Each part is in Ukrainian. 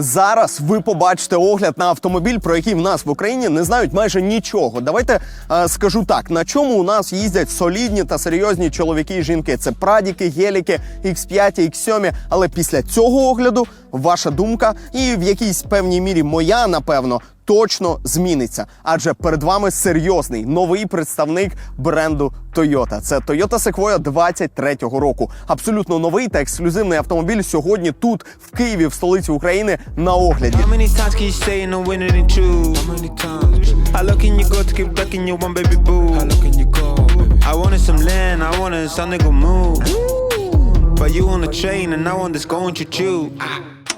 Зараз ви побачите огляд на автомобіль, про який в нас в Україні не знають майже нічого. Давайте е, скажу так: на чому у нас їздять солідні та серйозні чоловіки і жінки. Це прадіки, геліки, X5, X7. Але після цього огляду ваша думка і в якійсь певній мірі моя, напевно, точно зміниться. Адже перед вами серйозний новий представник бренду Toyota. Це Toyota Sequoia 23-го року. Абсолютно новий та ексклюзивний автомобіль сьогодні тут, в Києві, в столиці України, на огляді. To? I wanted some land, I wanted some nigga move. But you on the train and I want this going to chew.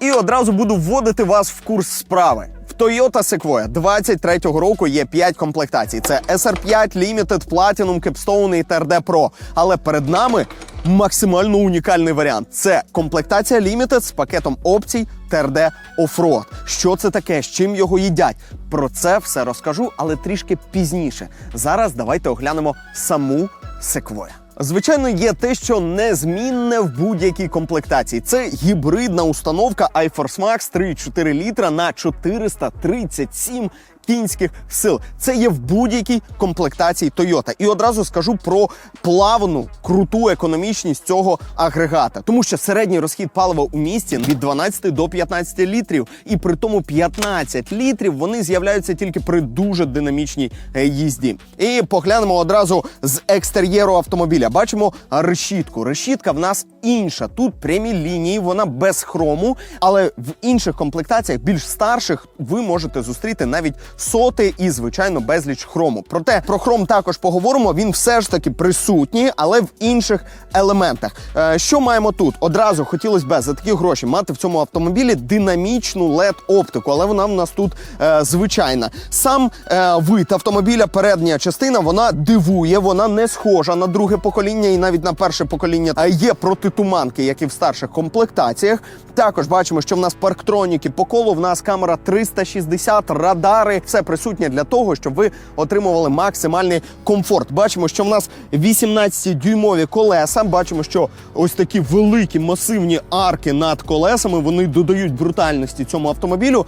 І одразу буду вводити вас в курс справи. Toyota Sequoia 23-го року є 5 комплектацій: це SR5, Limited, Platinum, Capstone і TRD Pro. Але перед нами максимально унікальний варіант. Це комплектація Limited з пакетом опцій TRD Offroad. Що це таке? З чим його їдять? Про це все розкажу, але трішки пізніше. Зараз давайте оглянемо саму Sequoia. Звичайно, є те, що незмінне в будь-якій комплектації. Це гібридна установка iForce Max 3,4 літра на 437 кінських сил. Це є в будь-якій комплектації Toyota. І одразу скажу про плавну круту економічність цього агрегата, тому що середній розхід палива у місті від 12 до 15 літрів, і при тому 15 літрів вони з'являються тільки при дуже динамічній е, їзді. І поглянемо одразу з екстер'єру автомобіля. Бачимо решітку. Решітка в нас інша. Тут прямі лінії, вона без хрому, але в інших комплектаціях, більш старших, ви можете зустріти навіть соти і, звичайно, безліч хрому. Проте про хром також поговоримо. Він все ж таки присутній, але в інших елементах. Е, що маємо тут? Одразу хотілося б за такі гроші мати в цьому автомобілі динамічну led оптику, але вона в нас тут е, звичайна. Сам е, вид автомобіля, передня частина, вона дивує, вона не схожа на друге покоління і навіть на перше покоління. Е, Є протитуманки, як і в старших комплектаціях. Також бачимо, що в нас парктроніки по колу, в нас камера 360, радари. Все присутнє для того, щоб ви отримували максимальний комфорт. Бачимо, що в нас 18-дюймові колеса. Бачимо, що ось такі великі масивні арки над колесами вони додають брутальності цьому автомобілю.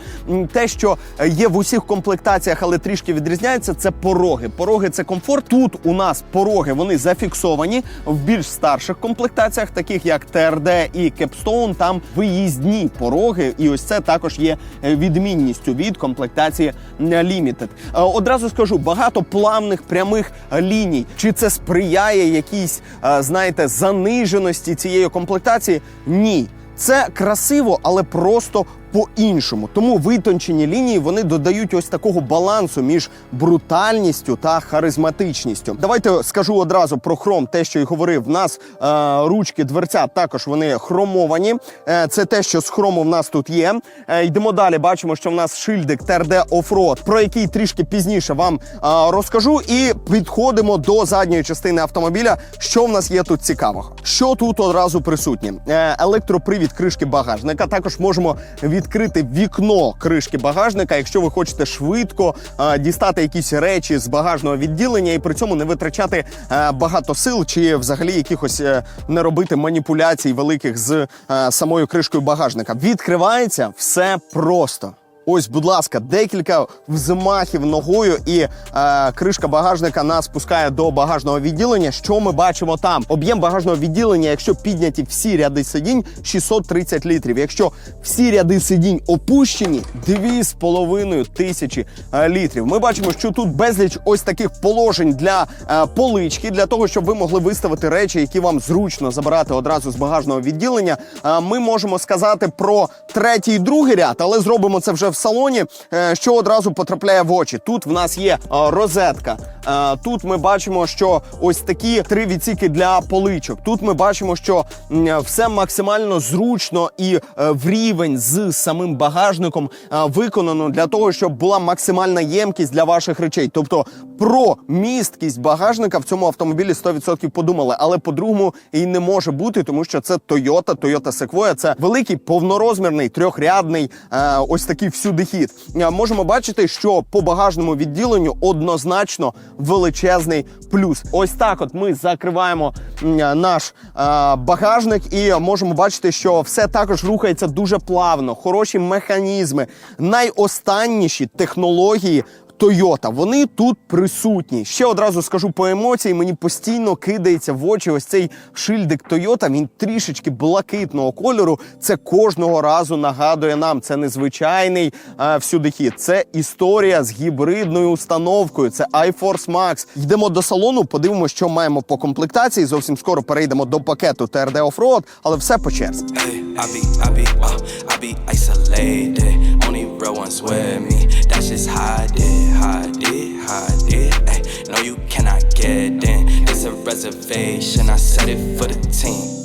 Те, що є в усіх комплектаціях, але трішки відрізняється, це пороги. Пороги це комфорт. Тут у нас пороги вони зафіксовані в більш старших комплектаціях, таких як TRD і Capstone, Там виїзні пороги, і ось це також є е, відмінністю від комплектації Limited. Е, Одразу скажу, багато плавних прямих ліній. Чи це сприяє якійсь, е, знаєте, заниженості цієї комплектації? Ні. Це красиво, але просто по-іншому. Тому витончені лінії вони додають ось такого балансу між брутальністю та харизматичністю. Давайте скажу одразу про хром, те, що й говорив. В нас е, ручки дверця також вони хромовані. Е, це те, що з хрому в нас тут є. Е, йдемо далі. Бачимо, що в нас шильдик TRD Offroad, про який трішки пізніше вам е, розкажу. І підходимо до задньої частини автомобіля. Що в нас є тут цікавого? Що тут одразу присутнє? Е, електропривід кришки багажника. Також можемо відкрити вікно кришки багажника, якщо ви хочете швидко е, дістати якісь речі з багажного відділення і при цьому не витрачати е, багато сил чи взагалі якихось е, не робити маніпуляцій великих з е, самою кришкою багажника. Відкривається все просто. Ось, будь ласка, декілька взмахів ногою, і е, кришка багажника нас спускає до багажного відділення. Що ми бачимо там? Об'єм багажного відділення, якщо підняті всі ряди сидінь, 630 літрів. Якщо всі ряди сидінь опущені, 2,5 тисячі е, літрів. Ми бачимо, що тут безліч ось таких положень для е, полички, для того, щоб ви могли виставити речі, які вам зручно забирати одразу з багажного відділення. Е, ми можемо сказати про третій і другий ряд, але зробимо це вже в салоні, е, що одразу потрапляє в очі. Тут в нас є е, розетка. Е, Тут ми бачимо, що ось такі три відсіки для поличок. Тут ми бачимо, що все максимально зручно і в рівень з самим багажником виконано для того, щоб була максимальна ємкість для ваших речей. Тобто про місткість багажника в цьому автомобілі 100% подумали, але по-другому і не може бути, тому що це Toyota, Toyota Sequoia. Це великий повнорозмірний трьохрядний, ось такий всю всюди хід. Можемо бачити, що по багажному відділенню однозначно величезний плюс. Ось так, от ми закриваємо наш багажник і можемо бачити, що все також рухається дуже плавно, хороші механізми, найостанніші технології. Toyota, вони тут присутні. Ще одразу скажу по емоції. Мені постійно кидається в очі ось цей шильдик Toyota. Він трішечки блакитного кольору. Це кожного разу нагадує нам. Це незвичайний е, всюди хід. Це історія з гібридною установкою. Це iForce Max. Йдемо до салону, подивимося, що маємо по комплектації. Зовсім скоро перейдемо до пакету TRD Offroad, але все по черзі. Hey, I be, I be, uh, I be. bro won't swear me. That's just how I hide it, hide it, hide it. Ay, no, you cannot get in. It's a reservation, I set it for the team.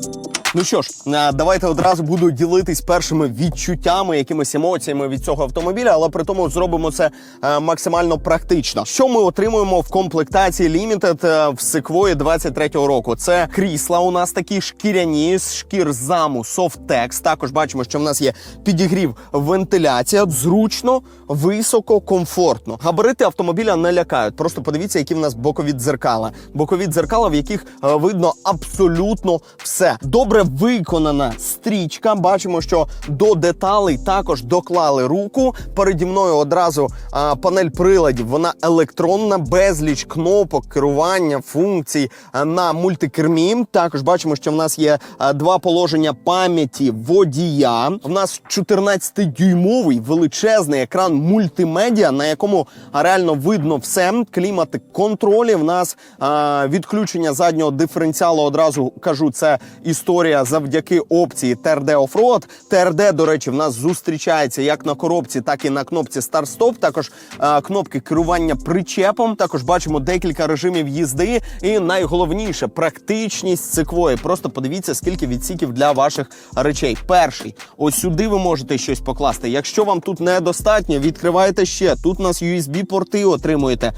Ну що ж, е, давайте одразу буду ділитись першими відчуттями, якимись емоціями від цього автомобіля, але при тому зробимо це е, максимально практично. Що ми отримуємо в комплектації Limited е, в Sequoia 23-го року? Це крісла. У нас такі шкіряні з шкір заму Softex. Також бачимо, що в нас є підігрів вентиляція. Зручно, високо, комфортно. Габарити автомобіля не лякають. Просто подивіться, які в нас бокові дзеркала. Бокові дзеркала, в яких видно абсолютно все. Добре виконана стрічка. Бачимо, що до деталей також доклали руку. Переді мною одразу а, панель приладів. Вона електронна, безліч кнопок, керування, функцій на мультикермі. Також бачимо, що в нас є а, два положення пам'яті водія. В нас 14-дюймовий величезний екран мультимедіа, на якому реально видно все. Клімати контролі. В нас а, відключення заднього диференціалу. Одразу кажу, це історія завдяки опції TRD Offroad. TRD, до речі, в нас зустрічається як на коробці, так і на кнопці Start-Stop. Також а, кнопки керування причепом. Також бачимо декілька режимів їзди. І найголовніше практичність циквої. Просто подивіться, скільки відсіків для ваших речей. Перший, ось сюди ви можете щось покласти. Якщо вам тут недостатньо, відкриваєте ще. Тут у нас USB-порти отримуєте.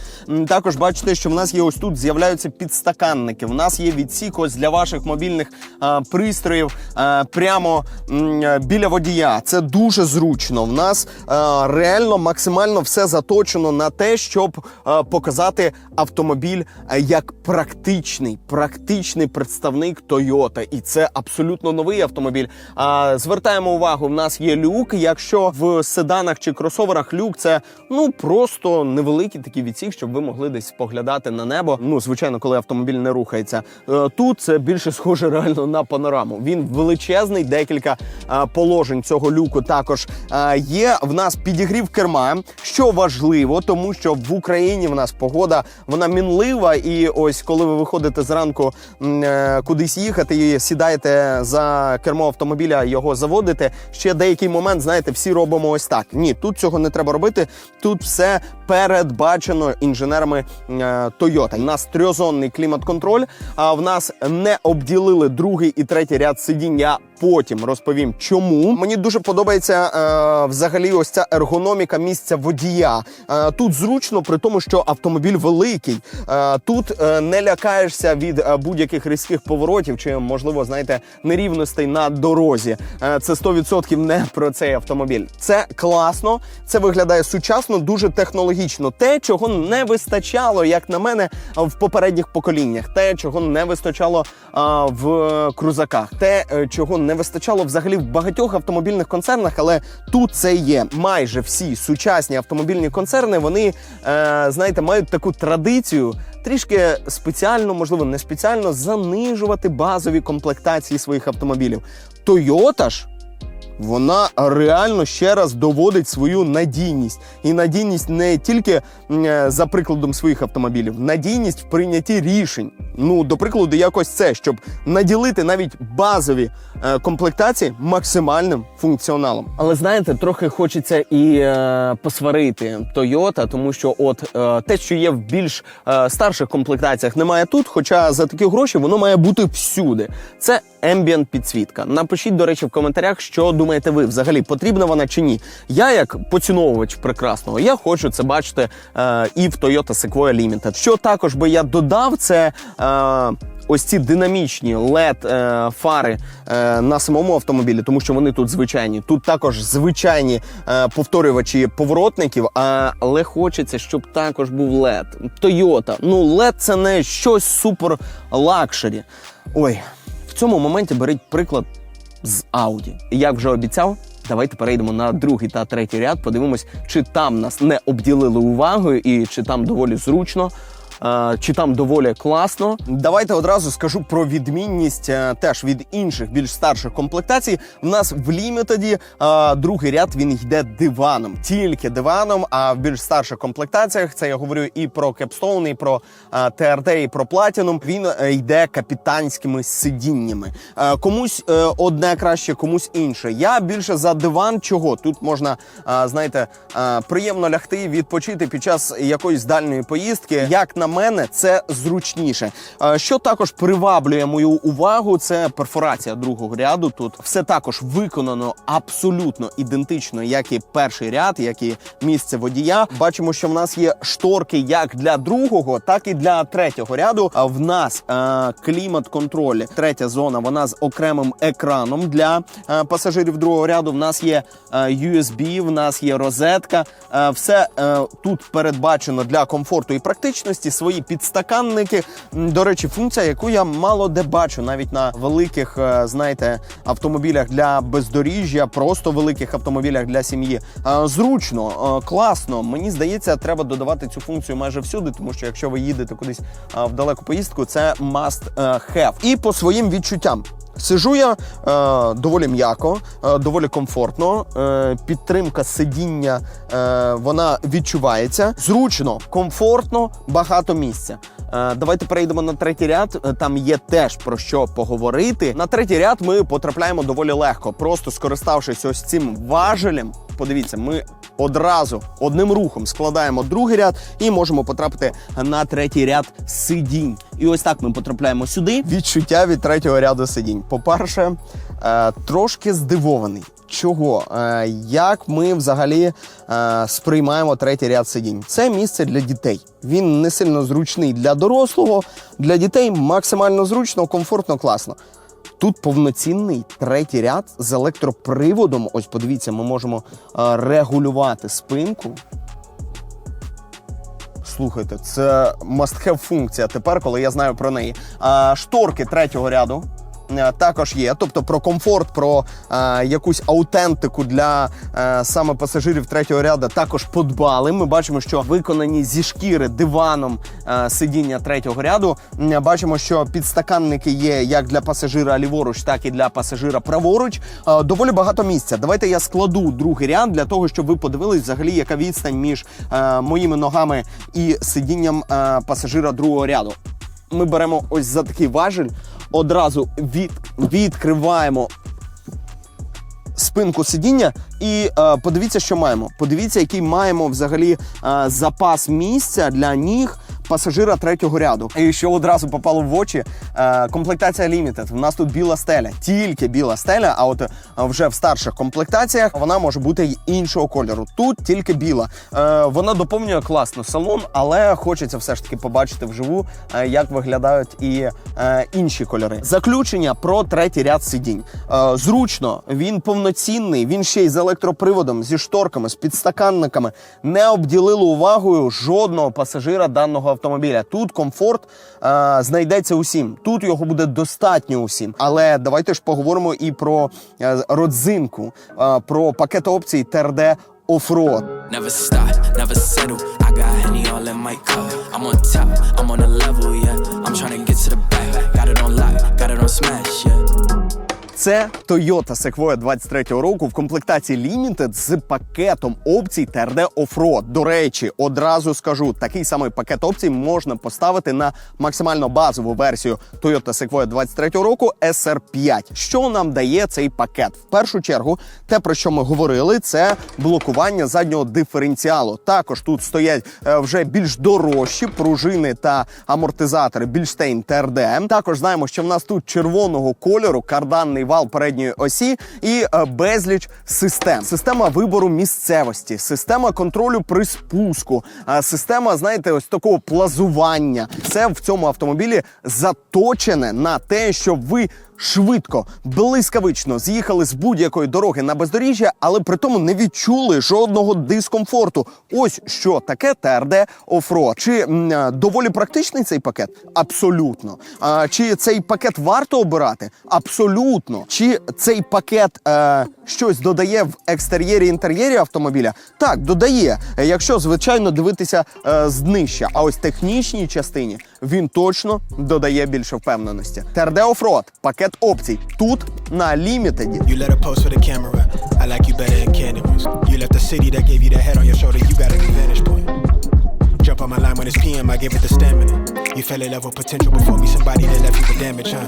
Також бачите, що в нас є ось тут з'являються підстаканники. В нас є відсік ось для ваших мобільних а, пристроїв прямо е, біля водія. Це дуже зручно. В нас реально максимально все заточено на те, щоб показати автомобіль як практичний, практичний представник Toyota. І це абсолютно новий автомобіль. Звертаємо увагу, в нас є люк. Якщо в седанах чи кросоверах люк це ну просто невеликий такий відсік, щоб ви могли десь поглядати на небо. Ну, звичайно, коли автомобіль не рухається. Е, Тут це більше схоже реально на панораму. Він величезний, декілька е, положень цього люку також е, є. В нас підігрів керма, що важливо, тому що в Україні в нас погода вона мінлива. І ось коли ви виходите зранку м, е, кудись їхати і сідаєте за кермо автомобіля, його заводите. Ще деякий момент, знаєте, всі робимо ось так. Ні, тут цього не треба робити. Тут все передбачено інженерами е, Toyota. У нас трьохзонний клімат-контроль. А в нас не обділили другий і третій ряд сидінь. Потім розповім, чому мені дуже подобається е, взагалі ось ця ергономіка місця водія. Е, тут зручно, при тому, що автомобіль великий. Е, тут е, не лякаєшся від е, будь-яких різких поворотів чи, можливо, знаєте, нерівностей на дорозі. Е, це 100% не про цей автомобіль. Це класно, це виглядає сучасно, дуже технологічно. Те, чого не вистачало, як на мене, в попередніх поколіннях, те, чого не вистачало а, в крузаках, те, е, чого не вистачало взагалі в багатьох автомобільних концернах, але тут це є. Майже всі сучасні автомобільні концерни, вони е, знаєте, мають таку традицію. Трішки спеціально, можливо, не спеціально занижувати базові комплектації своїх автомобілів. Toyota ж вона реально ще раз доводить свою надійність. І надійність не тільки е, за прикладом своїх автомобілів, надійність в прийнятті рішень. Ну, до прикладу, якось це, щоб наділити навіть базові е, комплектації максимальним функціоналом. Але знаєте, трохи хочеться і е, посварити Toyota, тому що от е, те, що є в більш е, старших комплектаціях, немає тут. Хоча за такі гроші воно має бути всюди. Це ambient підсвітка. Напишіть, до речі, в коментарях, що думаєте ви взагалі, потрібна вона чи ні. Я, як поціновувач прекрасного, я хочу це бачити е, і в Toyota Sequoia Limited. Що також би я додав, це е, ось ці динамічні led е, фари е, на самому автомобілі, тому що вони тут звичайні. Тут також звичайні е, повторювачі поворотників, але хочеться, щоб також був LED. Toyota. Ну, LED це не щось супер лакшері. Ой, цьому моменті беріть приклад з Audi. Як вже обіцяв, давайте перейдемо на другий та третій ряд. Подивимось, чи там нас не обділили увагою і чи там доволі зручно. Чи там доволі класно? Давайте одразу скажу про відмінність е, теж від інших більш старших комплектацій. В нас в лімітеді другий ряд він йде диваном, тільки диваном. А в більш старших комплектаціях це я говорю і про Capstone, і про е, і про Platinum, Він е, йде капітанськими сидіннями. Комусь одне краще, комусь інше. Я більше за диван. Чого тут можна знаєте приємно лягти, відпочити під час якоїсь дальньої поїздки. Як на мене, це зручніше. Що також приваблює мою увагу, це перфорація другого ряду. Тут все також виконано абсолютно ідентично, як і перший ряд, як і місце водія. Бачимо, що в нас є шторки як для другого, так і для третього ряду. А в нас е, клімат-контроль, третя зона. Вона з окремим екраном для е, пасажирів другого ряду. В нас є е, USB, в нас є розетка. Все тут передбачено для комфорту і практичності. Свої підстаканники. До речі, функція, яку я мало де бачу, навіть на великих, е, знаєте, автомобілях для бездоріжжя, просто великих автомобілях для сім'ї. Е, Зручно, е, класно. Мені здається, треба додавати цю функцію майже всюди, тому що якщо ви їдете кудись в далеку поїздку, це must have. І по своїм відчуттям. Сижу я е, доволі м'яко, е, доволі комфортно. Е, підтримка сидіння е, вона відчувається зручно, комфортно, багато місця. Е, давайте перейдемо на третій ряд. Е, Там є теж про що поговорити. На третій ряд ми потрапляємо доволі легко, просто скориставшись ось цим важелем. Подивіться, ми одразу одним рухом складаємо другий ряд і можемо потрапити на третій ряд сидінь. І ось так ми потрапляємо сюди. Відчуття від третього ряду сидінь. По-перше, е, трошки здивований. Чого? Е, як ми взагалі е, сприймаємо третій ряд сидінь? Це місце для дітей. Він не сильно зручний для дорослого, для дітей максимально зручно, комфортно, класно. Тут повноцінний третій ряд з електроприводом. Ось подивіться, ми можемо е, регулювати спинку. Слухайте, це must-have функція тепер, коли я знаю про неї. Шторки третього ряду. Е, Також є, тобто про комфорт, про е, якусь аутентику для е, саме пасажирів третього ряду також подбали. Ми бачимо, що виконані зі шкіри диваном е, сидіння третього ряду. Бачимо, що підстаканники є як для пасажира ліворуч, так і для пасажира праворуч. Е, доволі багато місця. Давайте я складу другий ряд для того, щоб ви подивились взагалі, яка відстань між е, моїми ногами і сидінням е, пасажира другого ряду. Ми беремо ось за такий важель, одразу від, відкриваємо спинку сидіння і е, подивіться, що маємо. Подивіться, який маємо взагалі е, запас місця для ніг. Пасажира третього ряду. І що одразу попало в очі, е, комплектація Limited. У нас тут біла стеля, тільки біла стеля. А от е, вже в старших комплектаціях вона може бути іншого кольору. Тут тільки біла. Е, вона доповнює класно салон, але хочеться все ж таки побачити вживу, як виглядають і інші кольори. Заключення про третій ряд сидінь. Зручно, він повноцінний, він ще й з електроприводом, зі шторками, з підстаканниками. Не обділили увагою жодного пасажира даного автомобіля. Тут комфорт е, знайдеться усім. Тут його буде достатньо усім. Але давайте ж поговоримо і про е, родзинку, е, про пакет опцій TRD Offroad. Never stop, never settle. I got Henny all in my cup. I'm on top, I'm on a level, yeah. I'm tryna get to the back. Got it on lock, got it on smash, yeah. Це Toyota Sequoia 23-го року в комплектації Limited з пакетом опцій TRD Offroad. До речі, одразу скажу, такий самий пакет опцій можна поставити на максимально базову версію Toyota Sequoia 23-го року SR5. Що нам дає цей пакет? В першу чергу, те про що ми говорили, це блокування заднього диференціалу. Також тут стоять е, вже більш дорожчі пружини та амортизатори Більштейн TRD. Також знаємо, що в нас тут червоного кольору карданний вал передньої осі і е, безліч систем. Система вибору місцевості, система контролю при спуску, е, система, знаєте, ось такого плазування. Це в цьому автомобілі заточене на те, щоб ви швидко, блискавично з'їхали з будь-якої дороги на бездоріжжя, але при тому не відчули жодного дискомфорту. Ось що таке ТРД Offroad. Чи м, е, доволі практичний цей пакет? Абсолютно. А, чи цей пакет варто обирати? Абсолютно. Чи цей пакет е, щось додає в екстер'єрі інтер'єрі автомобіля? Так, додає. Якщо звичайно дивитися е, з. А ось технічній частині він точно додає більше впевненості. ТРД Offroad – пакет опцій. Тут на лімітеді. Jump on my line when it's PM. I give it the stamina. You fell in love with potential before me. Somebody that left you with damage, huh?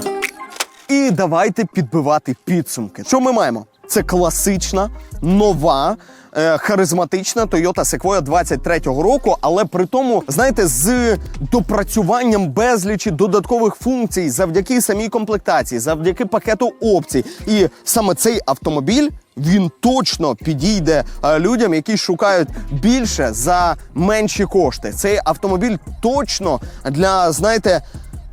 І давайте підбивати підсумки. Що ми маємо? Це класична, нова, е, харизматична Toyota Sequoia 23-го року, але при тому, знаєте, з допрацюванням безлічі додаткових функцій завдяки самій комплектації, завдяки пакету опцій. І саме цей автомобіль. Він точно підійде е, людям, які шукають більше за менші кошти. Цей автомобіль точно для, знаєте,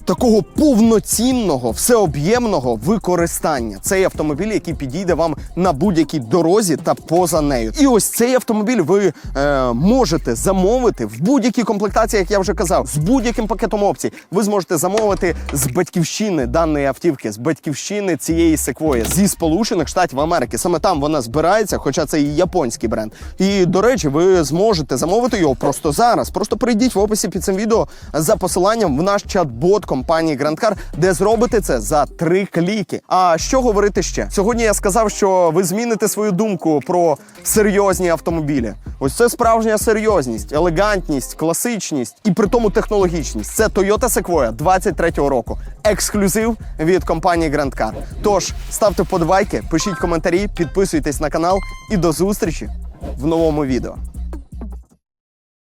такого повноцінного, всеоб'ємного використання. Цей автомобіль, який підійде вам на будь-якій дорозі та поза нею. І ось цей автомобіль ви е, можете замовити в будь-якій комплектації, як я вже казав, з будь-яким пакетом опцій. Ви зможете замовити з батьківщини даної автівки, з батьківщини цієї секвої зі Сполучених Штатів Америки. Саме там вона збирається, хоча це і японський бренд. І до речі, ви зможете замовити його просто зараз. Просто перейдіть в описі під цим відео за посиланням в наш чат-бот компанії Grand Car, де зробите це за три кліки. А що говорити ще? Сьогодні я сказав, що ви зміните свою думку про серйозні автомобілі. Ось це справжня серйозність, елегантність, класичність і при тому технологічність. Це Toyota Sequoia 23-го року. Ексклюзив від компанії Grand Car. Тож ставте вподобайки, пишіть коментарі, підписуйтесь на канал і до зустрічі в новому відео.